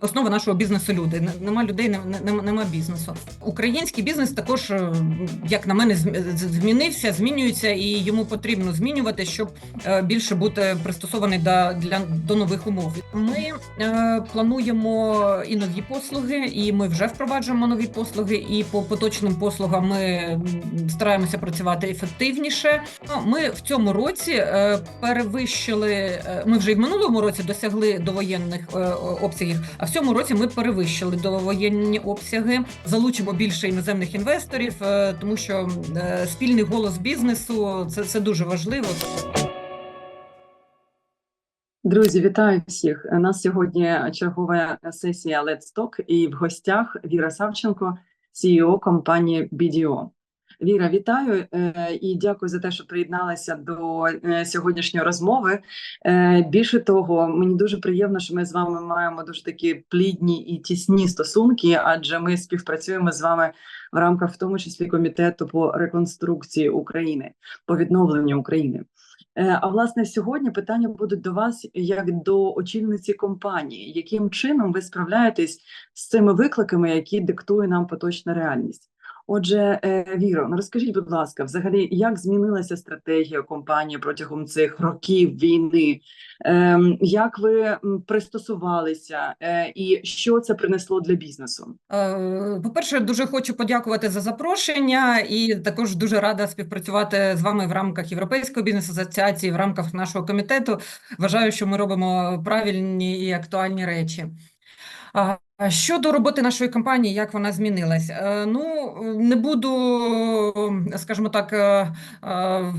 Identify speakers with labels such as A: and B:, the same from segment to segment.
A: основа нашого бізнесу люди. Нема людей, не- не- нема бізнесу. Український бізнес також, е, як на мене, змінився, змінюється, і йому потрібно змінювати, щоб е, більше бути пристосований до, для, до нових умов. Ми е, плануємо і нові послуги, і ми вже впроваджуємо нові послуги. І по поточним послугам ми стараємося працювати ефективніше. Ну, Ми в цьому році е, перевищили. Ми вже і в минулому році досягли довоєнних обсягів. А в цьому році ми перевищили довоєнні обсяги. Залучимо більше іноземних інвесторів, е, тому що е, спільний голос бізнесу це, це дуже важливо.
B: Друзі, вітаю всіх. У нас сьогодні чергова сесія Let's Talk і в гостях Віра Савченко, CEO компанії BDO. Віра, вітаю е, і дякую за те, що приєдналася до е, сьогоднішньої розмови. Е, Більше того, мені дуже приємно, що ми з вами маємо дуже такі плідні і тісні стосунки, адже ми співпрацюємо з вами в рамках, в тому числі комітету по реконструкції України, по відновленню України. А власне сьогодні питання будуть до вас як до очільниці компанії. Яким чином ви справляєтесь з цими викликами, які диктує нам поточна реальність? Отже, е, Віро, ну розкажіть, будь ласка, взагалі, як змінилася стратегія компанії протягом цих років війни? Ем, Як ви пристосувалися, Е, і що це принесло для бізнесу?
A: Е, По-перше, дуже хочу подякувати за запрошення, і також дуже рада співпрацювати з вами в рамках Європейської бізнес-асоціації, в рамках нашого комітету. Вважаю, що ми робимо правильні і актуальні речі. А Щодо роботи нашої компанії, як вона змінилась? Е, Ну, не буду, скажімо так, е, е,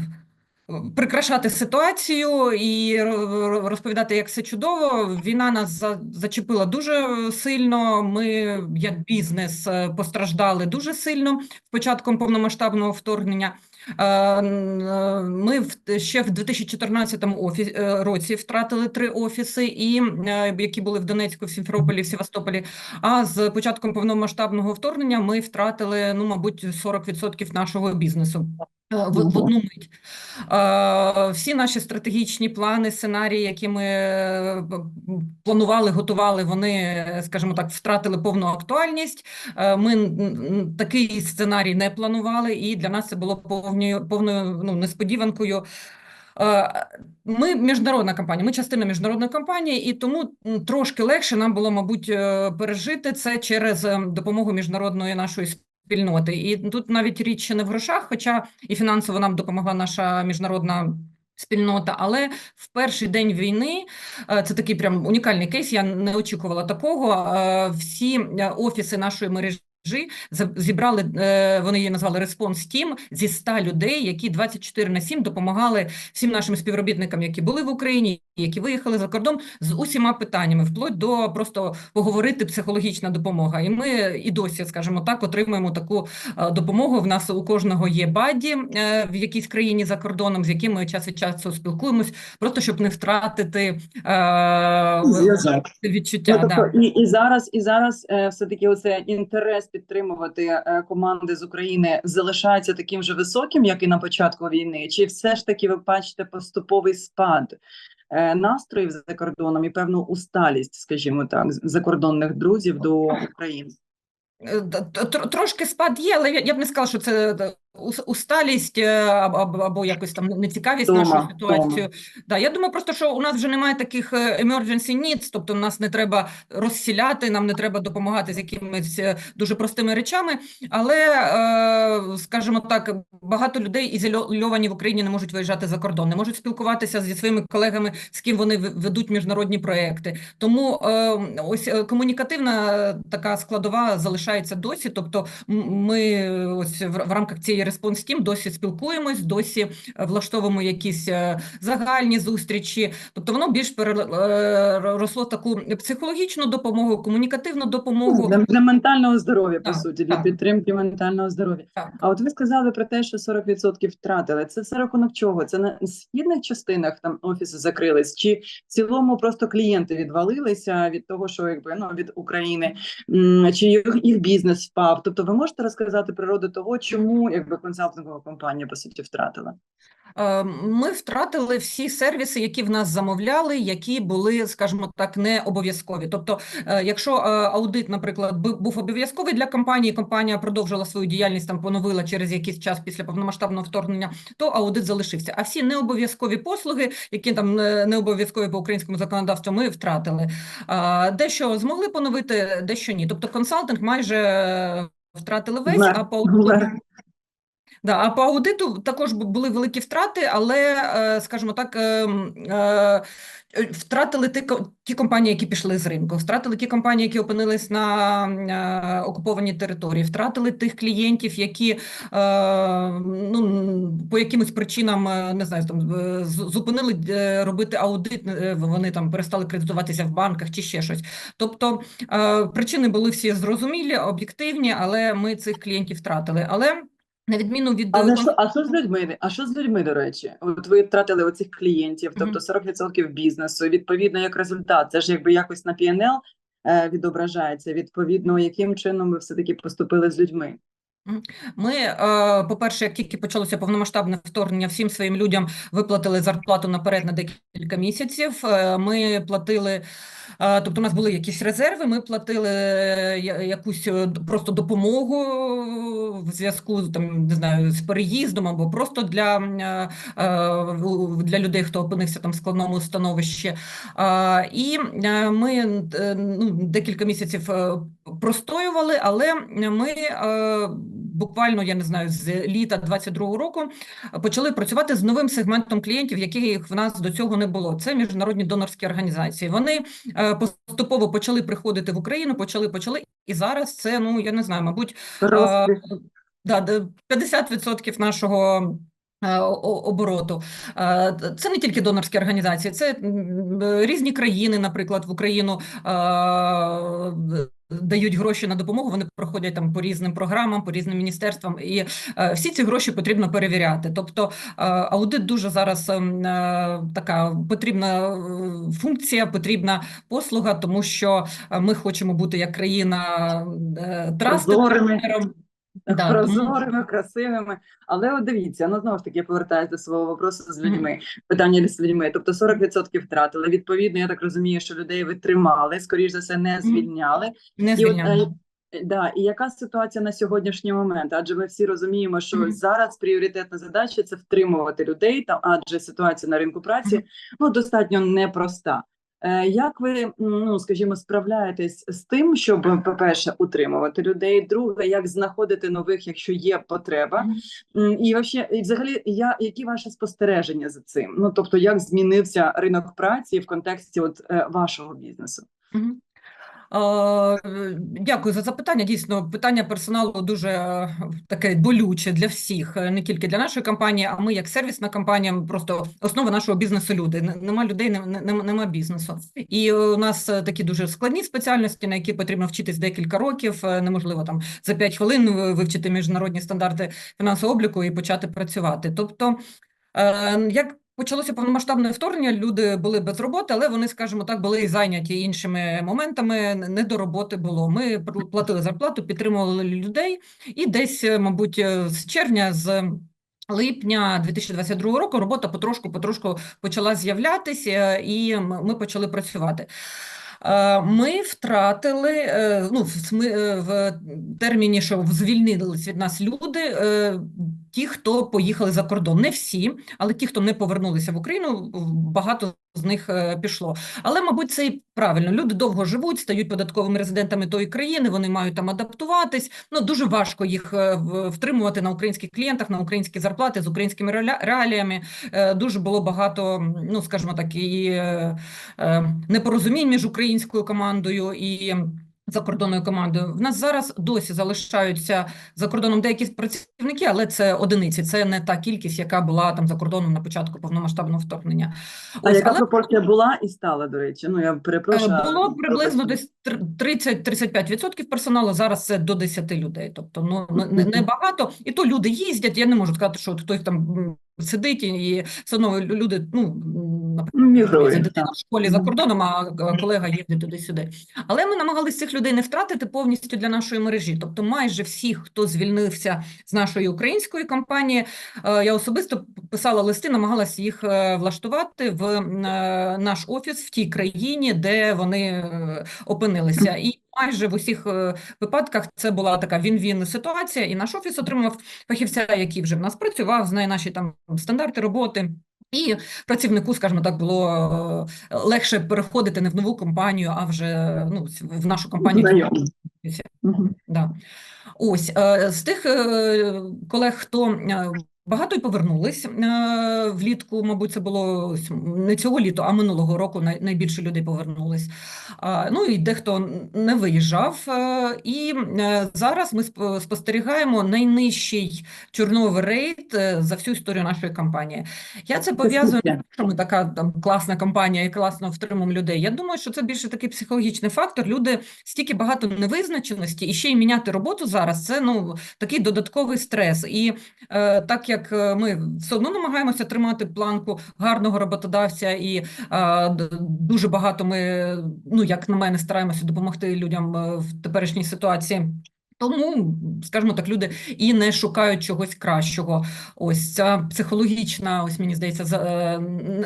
A: прикрашати ситуацію і розповідати, як все чудово. Війна нас за- зачепила дуже сильно. Ми, як бізнес, е, постраждали дуже сильно з початком повномасштабного вторгнення. Е, е, Ми ще в 2014 офі- е, році втратили три офіси, і, які були в Донецьку, в Сімферополі, в Севастополі. А з початком повномасштабного вторгнення ми втратили, ну, мабуть, 40% нашого бізнесу. Е, В, в одну мить. Е, Всі наші стратегічні плани, сценарії, які ми е, планували, готували, вони, скажімо так, втратили повну актуальність. Е, Ми такий сценарій не планували, і для нас це було повною, повною ну, несподіванкою. Ми міжнародна компанія, ми частина міжнародної компанії, і тому трошки легше нам було, мабуть, пережити це через е, допомогу міжнародної нашої спільноти. І тут навіть річ не в грошах, хоча і фінансово нам допомогла наша міжнародна. Спільнота, але в перший день війни е, це такий прям унікальний кейс. Я не очікувала такого. е, Всі е, офіси нашої мережі зібрали. Вони її назвали Response Team зі 100 людей, які 24 на 7 допомагали всім нашим співробітникам, які були в Україні, які виїхали за кордон з усіма питаннями, вплоть до просто поговорити психологічна допомога. І ми і досі, скажімо так, отримуємо таку е, допомогу. В нас у кожного є баді е, в якійсь країні за кордоном, з якими час від часу спілкуємось, просто щоб не втратити е, відчуття.
B: Ну, тобто,
A: да.
B: і, і зараз, і зараз е, все-таки оце інтерес підтримувати команди з України залишається таким же високим, як і на початку війни, чи все ж таки ви бачите поступовий спад настроїв за кордоном і певну усталість, скажімо так, закордонних друзів до України?
A: Е, Трошки спад є, але я, б не сказала, що це е, усталість е, або, або, якось там нецікавість
B: Втома,
A: нашою
B: втома.
A: Да, я думаю, просто що у нас вже немає таких е, emergency needs, тобто нас не треба розсіляти, нам не треба допомагати з якимись е, дуже простими речами. Але, скажімо так, багато людей ізольовані в Україні не можуть виїжджати за кордон, не можуть спілкуватися зі своїми колегами, з ким вони ведуть міжнародні проекти. Тому ось комунікативна така складова залишається досі. Тобто, ми ось в, в рамках цієї Response Team досі спілкуємось, досі е, влаштовуємо якісь е, загальні зустрічі. Тобто, воно більш переросло таку психологічну допомогу, комунікативну допомогу.
B: Для, для ментального здоров'я, по суті, для
A: так.
B: підтримки ментального здоров'я. А от ви сказали про те, що 40% втратили. Це за рахунок чого? Це на східних частинах там офіси закрились, чи в цілому просто клієнти відвалилися від того, що якби ну від України, чи їх, їх бізнес впав? Тобто, ви можете розказати природу того, чому якби якби консалтингова компанія по суті втратила?
A: Е, Ми втратили всі сервіси, які в нас замовляли, які були, скажімо так, не обов'язкові. Тобто, е, якщо е, аудит, наприклад, бу- був обов'язковий для компанії, компанія продовжила свою діяльність, там поновила через якийсь час після повномасштабного вторгнення, то аудит залишився. А всі необов'язкові послуги, які там не обов'язкові по українському законодавству, ми втратили. Дещо змогли поновити, дещо ні. Тобто, консалтинг майже втратили весь, а по аудиту. Да, а по аудиту також були великі втрати, але, е, скажімо так, е, е, втратили ті, ті компанії, які пішли з ринку, втратили ті компанії, які опинились на окупованій території, втратили тих клієнтів, які ну, по якимось причинам, не знаю, там зупинили робити аудит, вони там перестали кредитуватися в банках чи ще щось. Тобто причини були всі зрозумілі, об'єктивні, але ми цих клієнтів втратили. Але на відміну від
B: Але
A: е,
B: що, а що з людьми? А що з людьми, до речі? От ви втратили оцих клієнтів, тобто 40% бізнесу. Відповідно, як результат, це ж якби якось на P&L е, відображається. Відповідно, яким чином ви все-таки поступили з людьми?
A: Ми, е, по-перше, як тільки почалося повномасштабне вторгнення, всім своїм людям виплатили зарплату наперед на декілька місяців. Ми платили, тобто у нас були якісь резерви, ми платили е, якусь е, просто допомогу в зв'язку там, не знаю, з переїздом або просто для, е, для людей, хто опинився там в складному становищі. І ми ну, декілька місяців простоювали, але ми буквально, я не знаю, з літа 22-го року почали працювати з новим сегментом клієнтів, яких в нас до цього не було. Це міжнародні донорські організації. Вони е, поступово почали приходити в Україну, почали, почали, і зараз це, ну я не знаю, мабуть,
B: Розквіт.
A: Да, де 50% нашого е, обороту. Е, Це не тільки донорські організації, це е, різні країни, наприклад, в Україну е, дають гроші на допомогу, вони проходять там по різним програмам, по різним міністерствам, і е, всі ці гроші потрібно перевіряти. Тобто е, аудит дуже зараз ем, е, така потрібна е, функція, потрібна послуга, тому що е, ми хочемо бути як країна е, партнером. Да,
B: Прозорими, красивими. Але от дивіться, ну знову ж таки я повертаюся до свого вопросу з людьми. Питання з людьми. Тобто 40% втратили. Відповідно, я так розумію, що людей ви тримали, скоріш за все, не звільняли.
A: Не
B: І от,
A: звільняємо.
B: е, да, і яка ситуація на сьогоднішній момент? Адже ми всі розуміємо, що
A: Мгм.
B: зараз пріоритетна задача це втримувати людей, та адже ситуація на ринку праці
A: Мгм.
B: ну достатньо непроста. Е, Як ви, ну скажімо, справляєтесь з тим, щоб, по-перше, утримувати людей? Друге, як знаходити нових, якщо є потреба? І вообще, і взагалі, я, які ваші спостереження за цим? Ну тобто, як змінився ринок праці в контексті от е, вашого бізнесу?
A: Е, Дякую за запитання. Дійсно, питання персоналу дуже е, таке болюче для всіх, е, не тільки для нашої компанії, а ми, як сервісна компанія, просто основа нашого бізнесу люди. Нема людей, не- не- нема, бізнесу. І у нас такі дуже складні спеціальності, на які потрібно вчитись декілька років. Неможливо там за 5 хвилин вивчити міжнародні стандарти фінансового обліку і почати працювати. Тобто, як Почалося повномасштабне вторгнення, люди були без роботи, але вони, скажімо так, були зайняті іншими моментами. Не до роботи було. Ми пл- платили зарплату, підтримували людей, і десь, е, мабуть, е, з червня, з липня 2022 року робота потрошку-потрошку почала з'являтися, і ми почали працювати. Е, Ми втратили е, ну, в, е, терміні, що звільнились від нас люди, е, ті, хто поїхали за кордон. Не всі, але ті, хто не повернулися в Україну, багато з них е, пішло. Але, мабуть, це і правильно. Люди довго живуть, стають податковими резидентами тої країни, вони мають там адаптуватись. Ну, дуже важко їх е, втримувати на українських клієнтах, на українські зарплати з українськими реаліями. Е, Дуже було багато, ну, скажімо так, і непорозумінь між українською командою і закордонною командою. В нас зараз досі залишаються за кордоном деякі працівники, але це одиниці. Це не та кількість, яка була там за кордоном на початку повномасштабного вторгнення.
B: А
A: Ось,
B: яка
A: але
B: пропорція була і стала, до речі? Ну я
A: е,
B: перепрошую.
A: було приблизно десь 30-35% персоналу. Зараз це до 10 людей. Тобто, ну не, не- багато. І то люди їздять. Я не можу сказати, що от хтось там сидить і все одно люди. Ну
B: Емігрують,
A: дитина в школі за кордоном, а колега їздить туди-сюди. Але ми намагалися цих людей не втратити повністю для нашої мережі. Тобто, майже всіх, хто звільнився з нашої української компанії, е, я особисто писала листи, намагалася їх е, влаштувати в е, наш офіс в тій країні, де вони опинилися. І майже в усіх випадках це була така він-він ситуація, і наш офіс отримав фахівця, який вже в нас працював, знає наші там стандарти роботи. І працівнику, скажімо так, було е, легше переходити не в нову компанію, а вже ну, в нашу компанію. офісі.
B: Мгм.
A: Да. Ось е, з тих е, колег, хто багато й повернулись е, влітку, мабуть, це було не цього літа, а минулого року найбільше людей повернулись. Ну і дехто не виїжджав. е, І е, зараз ми спостерігаємо найнижчий rate е, за всю історію нашої компанії. Я це пов'язую
B: скільки?
A: що ми така там класна компанія і класно втримуємо людей. Я думаю, що це більше такий психологічний фактор. Люди стільки багато невизначеності, і ще й міняти роботу зараз це ну такий додатковий стрес. І так як е, ми все одно намагаємося тримати планку гарного роботодавця, і е, дуже багато ми, ну як на мене, стараємося допомогти людям е, в теперішній ситуації. Тому, скажімо так, люди і не шукають чогось кращого. Ось ця психологічна, ось мені здається, е,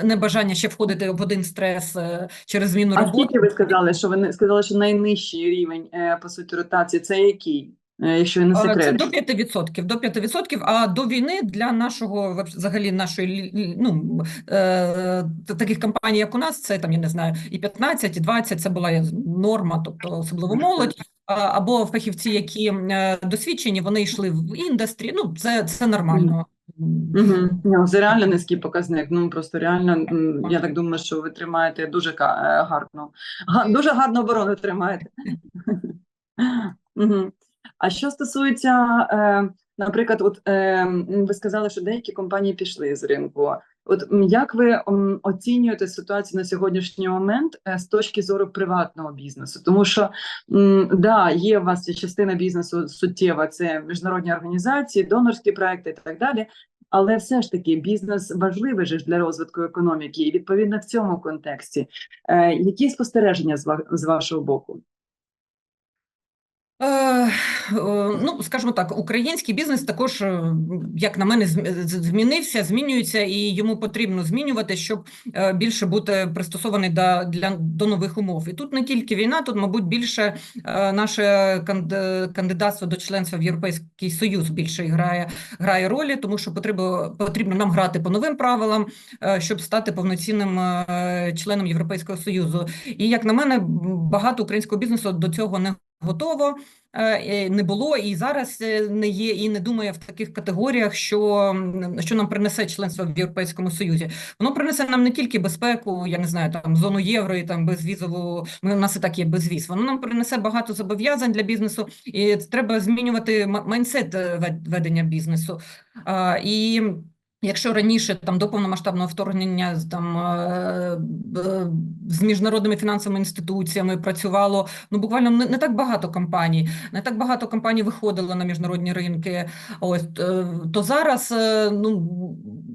A: небажання ще входити в один стрес через зміну
B: А скільки ви сказали, що ви сказали, що найнижчий рівень по суті ротації це який? Е, Якщо не
A: Е, Це до 5%, до 5%, а до війни для нашого, взагалі, нашої, ну, е, таких компаній, як у нас, це там, я не знаю, і 15, і 20, це була норма, тобто особливо молодь, або фахівці, які е, досвідчені, вони йшли в індустрі, ну, це, це нормально.
B: Угу. Це реально низький показник. Ну просто реально, я так думаю, що ви тримаєте дуже гарно. Дуже гарну оборону тримаєте. Угу. А що стосується, е, наприклад, от е, ви сказали, що деякі компанії пішли з ринку. От як ви оцінюєте ситуацію на сьогоднішній момент е, з точки зору приватного бізнесу? Тому що да, є у вас частина бізнесу суттєва, це міжнародні організації, донорські проекти і так далі. Але все ж таки бізнес важливий же для розвитку економіки, і відповідно в цьому контексті. Е, які спостереження з, ва- з вашого боку?
A: Е, Ну, скажімо так, український бізнес також, е, як на мене, зм- змінився, змінюється, і йому потрібно змінювати, щоб е, більше бути пристосований до, для, до нових умов. І тут не тільки війна, тут, мабуть, більше наше канди- кандидатство до членства в Європейський Союз більше грає, грає ролі, тому що потрібно, потрібно нам грати по новим правилам, щоб стати повноцінним членом Європейського Союзу. І, як на мене, багато українського бізнесу до цього не готово. е, Не було і зараз е, не є, і не думає в таких категоріях, що, що нам принесе членство в Європейському Союзі. Воно принесе нам не тільки безпеку, я не знаю, там зону євро і там безвізову. Ми у нас і так є безвіз. Воно нам принесе багато зобов'язань для бізнесу, і треба змінювати м- майндсет е, ведення бізнесу. А, І Якщо раніше там до повномасштабного вторгнення там е, з міжнародними фінансовими інституціями працювало ну буквально не, так багато компаній, не так багато компаній виходило на міжнародні ринки. Ось е, то зараз е, ну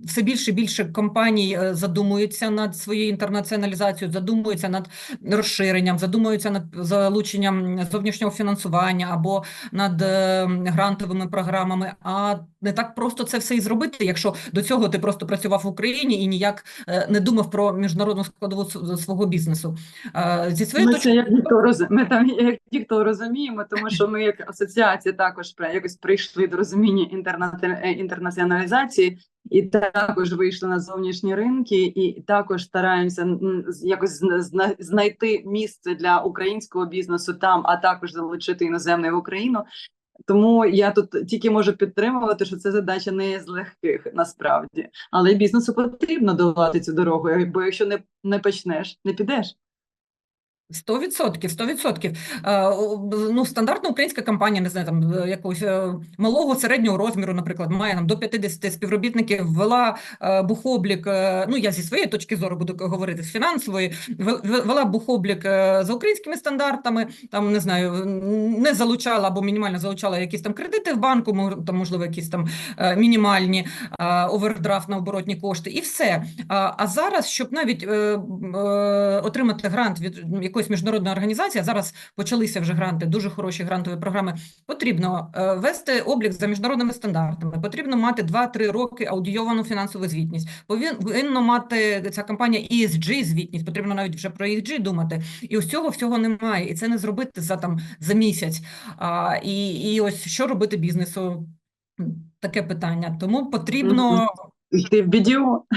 A: все більше і більше компаній е, задумуються над своєю інтернаціоналізацією, задумуються над розширенням, задумуються над залученням зовнішнього фінансування або над е, грантовими програмами. А не так просто це все і зробити, якщо до цього ти просто працював в Україні і ніяк е, не думав про міжнародну складову свого бізнесу. Е, Зі своєї
B: Ми це як ніхто роз... ми там як ті, хто розуміємо, тому що ми як асоціація також якось прийшли до розуміння інтерна... е, інтернаціоналізації і також вийшли на зовнішні ринки, і також стараємося якось зна- зна- знайти місце для українського бізнесу там, а також залучити іноземний в Україну. Тому я тут тільки можу підтримувати, що це задача не з легких насправді, але бізнесу потрібно долати цю дорогу, бо якщо не, не почнеш, не підеш.
A: Сто відсотків, сто відсотків. Е, Ну, стандартна українська компанія, не знаю, там е, якогось е, малого середнього розміру, наприклад, має там до 50 співробітників, ввела бухоблік. Ну, я зі своєї точки зору буду говорити з фінансової, вел- вел- бухоблік за українськими стандартами. Там не знаю, не залучала або мінімально залучала якісь там кредити в банку, там можливо якісь там мінімальні овердрафт на оборотні кошти, і все. А, зараз, щоб навіть отримати грант від якоїсь міжнародної організації, а зараз почалися вже гранти, дуже хороші грантові програми. Потрібно е, вести облік за міжнародними стандартами. Потрібно мати 2-3 роки аудійовану фінансову звітність. Повин- Повинно мати ця компанія ESG звітність. Потрібно навіть вже про ESG думати. І ось цього всього немає. І це не зробити за там за місяць. А, і, і ось що робити бізнесу? Таке питання. Тому потрібно.
B: Йти в бідіо.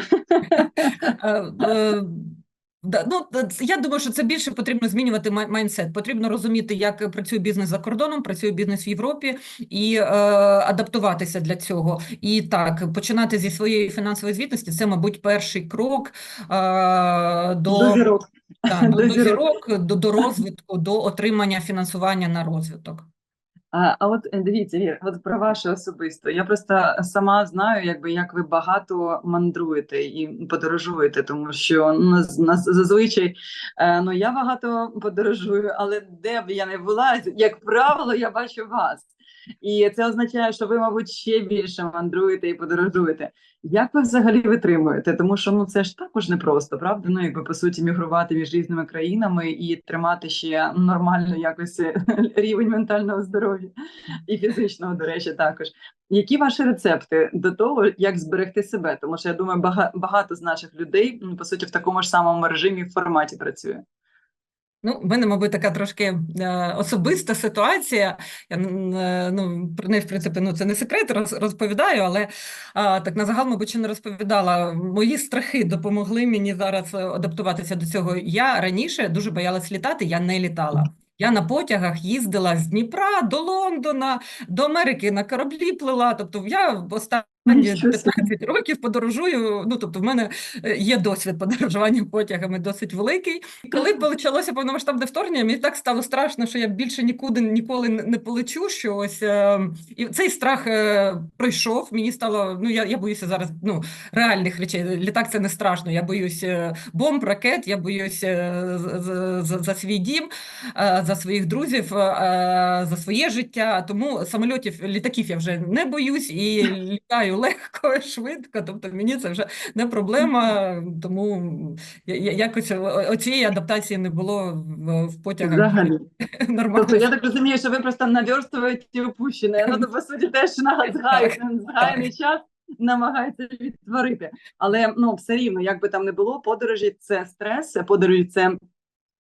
A: Да, Ну, я думаю, що це більше потрібно змінювати май- майндсет. Потрібно розуміти, як працює бізнес за кордоном, працює бізнес в Європі, і е, адаптуватися для цього. І так, починати зі своєї фінансової звітності це, мабуть, перший крок е, до,
B: До зірок.
A: та, до,
B: до зірок,
A: до, до розвитку, до отримання фінансування на розвиток.
B: А, от е, дивіться, Вір, от про ваше особисто. Я просто сама знаю, якби як ви багато мандруєте і подорожуєте, тому що ну, нас, нас зазвичай е, ну я багато подорожую, але де б я не була, як правило, я бачу вас. І це означає, що ви, мабуть, ще більше мандруєте і подорожуєте. Як ви взагалі витримуєте? Тому що ну це ж також непросто, правда? Ну якби по суті мігрувати між різними країнами і тримати ще нормально якось е, рівень ментального здоров'я і фізичного, до речі, також. Які ваші рецепти до того, як зберегти себе? Тому що я думаю, багато з наших людей ну, по суті в такому ж самому режимі форматі працює.
A: Ну, в мене, мабуть, така трошки е, особиста ситуація. Я е, ну, про неї, в принципі, ну, це не секрет, роз, розповідаю, але а, так на загал, мабуть, ще не розповідала. Мої страхи допомогли мені зараз е, адаптуватися до цього. Я раніше дуже боялась літати, я не літала. Я на потягах їздила з Дніпра до Лондона, до Америки на кораблі плила. Тобто я останні
B: Нічого собі.
A: 15 років подорожую. Ну, тобто, в мене е, є досвід подорожування потягами досить великий. Коли почалося повномасштабне вторгнення, мені так стало страшно, що я більше нікуди ніколи не полечу. Що ось е, і цей страх е, пройшов. Мені стало. Ну я, я боюся зараз ну реальних речей. Літак це не страшно. Я боюсь е, бомб, ракет. Я боюсь е, з- з- за, за свій дім, за своїх друзів, за своє життя. Тому самольотів, літаків я вже не боюсь і літаю легко, швидко. Тобто мені це вже не проблема. Тому якось оцієї адаптації не було в, потягах.
B: Взагалі.
A: Нормально.
B: Тобто я так розумію, що ви просто наверстуєте упущене. Ну, то, по суті, теж на згай- згаяний час намагається відтворити. Але ну, все рівно, як би там не було, подорожі це стрес, подорожі це.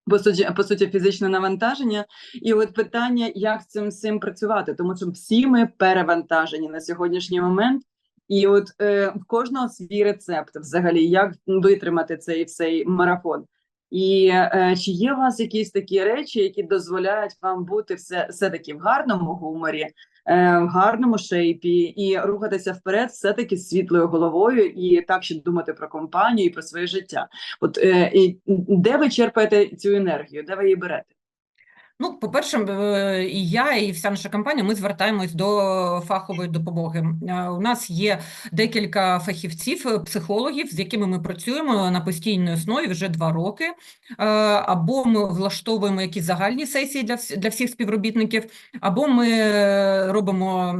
B: По суті, по суті, фізичне навантаження, і от питання, як з цим цим працювати, тому що всі ми перевантажені на сьогоднішній момент, і от е, в кожного свій рецепт, взагалі, як витримати цей цей марафон. І е, чи є у вас якісь такі речі, які дозволяють вам бути все, все-таки в гарному гуморі, е, в гарному шейпі і рухатися вперед, все-таки з світлою головою, і так ще думати про компанію і про своє життя? От е, і де ви черпаєте цю енергію? Де ви її берете?
A: Ну, по-перше, е, і я, і вся наша компанія, ми звертаємось до фахової допомоги. Е, У нас є декілька фахівців, е, психологів, з якими ми працюємо на постійній основі вже два роки. Або ми влаштовуємо якісь загальні сесії для, для всіх співробітників, або ми робимо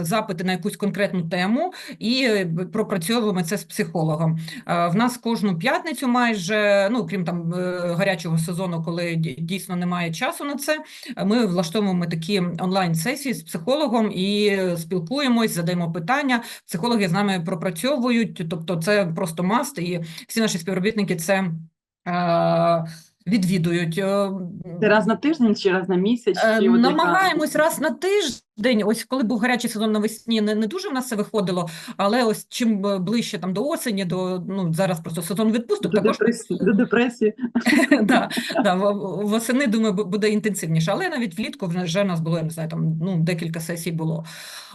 A: запити на якусь конкретну тему і пропрацьовуємо це з психологом. В нас кожну п'ятницю майже, ну крім там гарячого сезону, коли дійсно немає часу на це, ми влаштовуємо такі онлайн-сесії з психологом і спілкуємось, задаємо питання. Психологи з нами пропрацьовують, тобто це просто маст, і всі наші співробітники це е, відвідують. Е,
B: Це раз на тиждень чи раз на місяць?
A: Е,
B: Чи
A: Намагаємось раз на тиждень. Ось коли був гарячий сезон навесні, не, не дуже в нас це виходило, але ось чим е, ближче там до осені, до ну зараз просто сезон відпусток,
B: До
A: також
B: депресії, до депресії.
A: да, да, восени, думаю, буде інтенсивніше. Але навіть влітку вже нас було, я не знаю, там ну, декілька сесій було.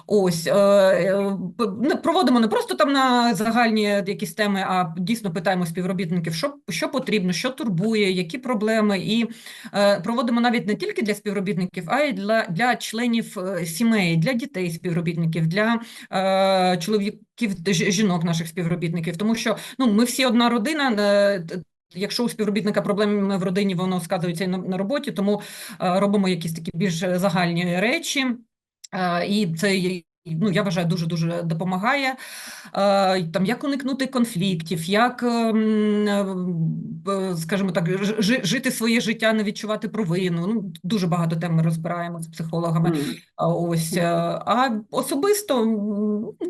A: Ось, е, е, проводимо не просто там на загальні якісь теми, а дійсно питаємо співробітників, що, що потрібно, що турбує, які проблеми. І е, проводимо навіть не тільки для співробітників, а й для, для членів сімей, для дітей співробітників, для е, чоловіків, жінок наших співробітників. Тому що ну, ми всі одна родина. Якщо у співробітника проблеми в родині, воно сказується і на, роботі, тому робимо якісь такі більш загальні речі. І це ну, я вважаю, дуже дуже допомагає. Там як уникнути конфліктів, як, ем, скажімо так, жити своє життя, не відчувати провину. Ну, дуже багато тем ми розбираємо з психологами. Ось, е, а особисто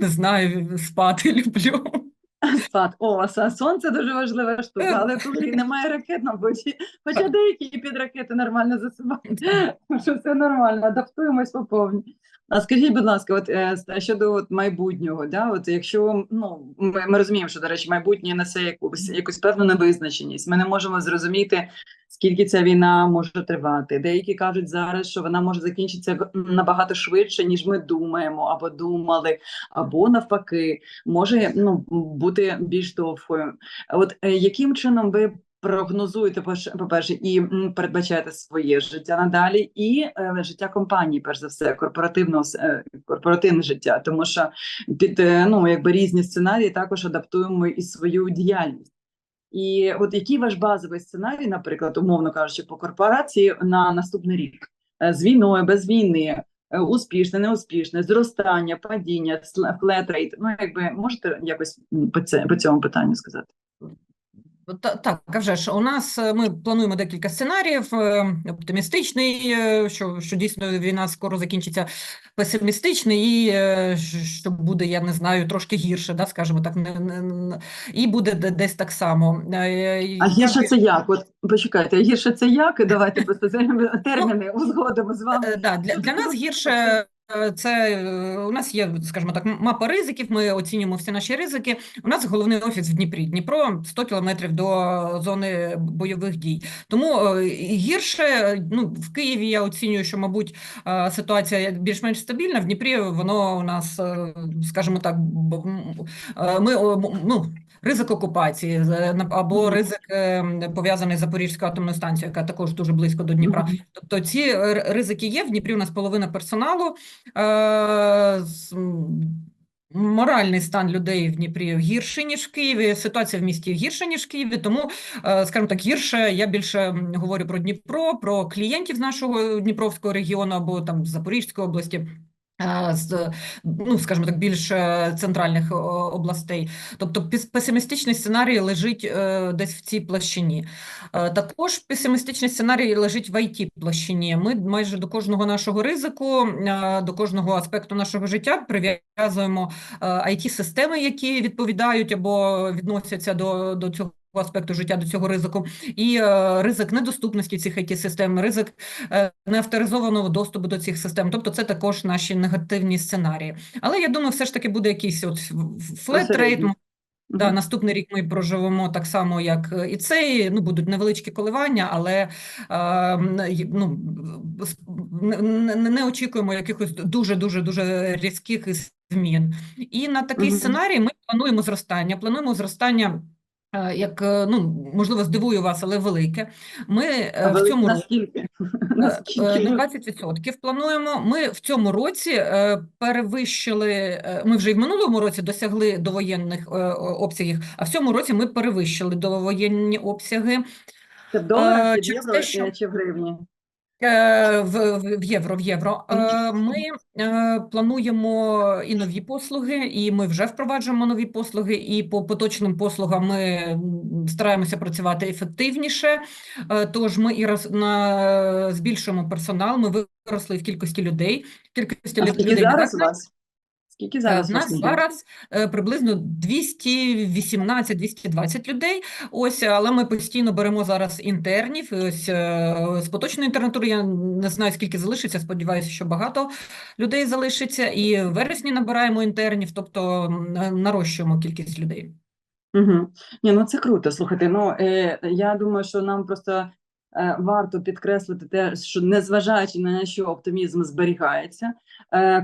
A: не знаю, спати люблю.
B: Спад. О, сонце дуже важлива штука, але коли немає ракет, мабуть, хоча деякі під ракети нормально засипають, що все нормально, адаптуємось по повній. А скажіть, будь ласка, от е, щодо от майбутнього, да, от якщо ну ми, ми розуміємо, що до речі, майбутнє несе якусь якусь певну невизначеність. Ми не можемо зрозуміти, скільки ця війна може тривати. Деякі кажуть зараз, що вона може закінчитися набагато швидше, ніж ми думаємо або думали, або навпаки може ну, бути більш довгою. От е, яким чином ви прогнозуєте пош- по-перше, і передбачаєте своє життя надалі, і е, життя компанії, перш за все, корпоративного е, корпоративне життя, тому що під е, ну якби різні сценарії також адаптуємо і свою діяльність. І от який ваш базовий сценарій, наприклад, умовно кажучи, по корпорації на наступний рік Е, з війною, без війни, е, успішне, неуспішне, зростання, падіння, флетрейт. Ну, якби можете якось по це по цьому питанню сказати?
A: Та- Так, а вже ж у нас е, ми плануємо декілька сценаріїв. е, Оптимістичний, е, що, що дійсно війна скоро закінчиться, песимістичний, і що буде, я не знаю, трошки гірше, да, скажімо так, не, не, не- і буде десь так само.
B: А гірше це як? От почекайте, гірше це як? Давайте просто це терміни узгодимо з вами.
A: Да, для, для нас гірше це е, у нас є, скажімо так, мапа ризиків. Ми оцінюємо всі наші ризики. У нас головний офіс в Дніпрі. Дніпро 100 кілометрів до зони бойових дій. Тому е, гірше ну в Києві я оцінюю, що мабуть е, ситуація більш-менш стабільна. В Дніпрі воно у нас, е, скажімо так, е, ми ну. Ризик окупації на- або ризик е, пов'язаний з Запорізькою атомною станцією, яка також дуже близько до Дніпра. Тобто ці ризики є. В Дніпрі у нас половина персоналу. Е, Моральний стан людей в Дніпрі гірший, ніж в Києві. Ситуація в місті гірша, ніж в Києві. Тому, е, скажімо так, гірше я більше говорю про Дніпро, про клієнтів з нашого Дніпровського регіону або там Запорізької області. Е, З, ну, скажімо так, більш е, центральних областей. Тобто пес- песимістичний сценарій лежить е, десь в цій площині. Е, Також песимістичний сценарій лежить в it площині. Ми майже до кожного нашого ризику, е, до кожного аспекту нашого життя прив'язуємо it системи які відповідають або відносяться до, до цього. Аспекту життя до цього ризику, і е, ризик недоступності цих it систем ризик е, неавторизованого доступу до цих систем. Тобто, це також наші негативні сценарії. Але я думаю, все ж таки буде якийсь от флет рейт,
B: Посередньо.
A: Да, наступний рік ми проживемо так само, як е, і цей. Ну, будуть невеличкі коливання, але е, ну, не, не, очікуємо якихось дуже дуже дуже різких змін. І на такий
B: Мгм.
A: сценарій ми плануємо зростання. Плануємо зростання. Е, Як е, ну можливо здивую вас, але велике. Ми е,
B: А
A: в цьому
B: наскільки?
A: Е, На 20% плануємо. Ми в цьому році е, перевищили, е, ми вже й в минулому році досягли довоєнних е, обсягів, а в цьому році ми перевищили довоєнні обсяги
B: Це в доларах,
A: е,
B: чи євро,
A: те, що-
B: е, чи в гривні?
A: Е, в, в євро, в євро. Е, Ми е, плануємо і нові послуги, і ми вже впроваджуємо нові послуги, і по поточним послугам ми стараємося працювати ефективніше. Тож ми і роз, на, збільшуємо персонал, ми виросли в кількості людей. Кількості
B: А
A: людей
B: зараз у вас? Скільки
A: Е,
B: зараз вас
A: нас
B: людей?
A: зараз е, приблизно 218-220 людей. Ось, але ми постійно беремо зараз інтернів. Ось е, з поточної інтернатури я не знаю, скільки залишиться. Сподіваюся, що багато людей залишиться. І в вересні набираємо інтернів, тобто нарощуємо кількість людей.
B: Угу. Ні, ну це круто. Слухайте, ну е, я думаю, що нам просто варто підкреслити те, що незважаючи на що оптимізм зберігається,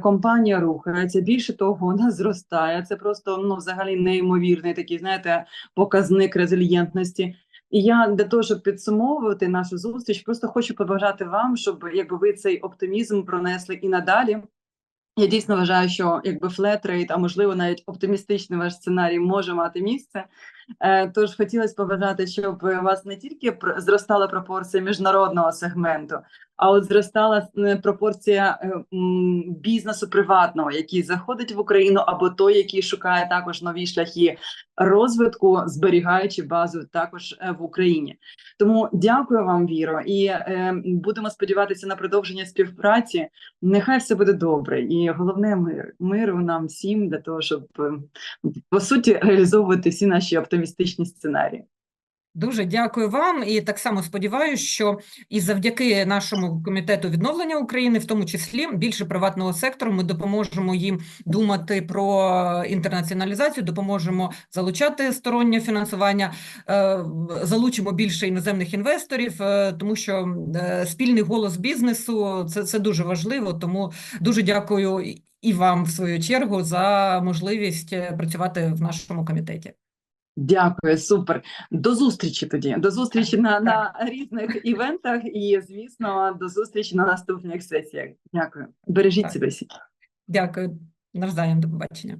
B: компанія рухається. Більше того, вона зростає. Це просто ну взагалі неймовірний такий, знаєте, показник резильєнтності. І я для того, щоб підсумовувати нашу зустріч, просто хочу побажати вам, щоб якби ви цей оптимізм пронесли і надалі. Я дійсно вважаю, що якби флетрейт, а можливо навіть оптимістичний ваш сценарій може мати місце. Е, Тож хотілося побажати, щоб у вас не тільки зростала пропорція міжнародного сегменту, а от зростала е, пропорція е, бізнесу приватного, який заходить в Україну, або той, який шукає також нові шляхи розвитку, зберігаючи базу також е, в Україні. Тому дякую вам, Віро, і е, будемо сподіватися на продовження співпраці. Нехай все буде добре, і головне мир. Миру нам всім для того, щоб по суті реалізовувати всі наші оптимістичні сценарії.
A: Дуже дякую вам і так само сподіваюся, що і завдяки нашому комітету відновлення України, в тому числі більше приватного сектору, ми допоможемо їм думати про інтернаціоналізацію, допоможемо залучати стороннє фінансування, е, залучимо більше іноземних інвесторів, е, тому що е, спільний голос бізнесу це, це дуже важливо. Тому дуже дякую і- вам, в свою чергу, за можливість працювати в нашому комітеті.
B: Дякую, супер. До зустрічі тоді. До зустрічі на, на різних івентах і, звісно, до зустрічі на наступних сесіях. Дякую. Бережіть
A: Так.
B: себе всі.
A: Дякую навзаєм. До побачення.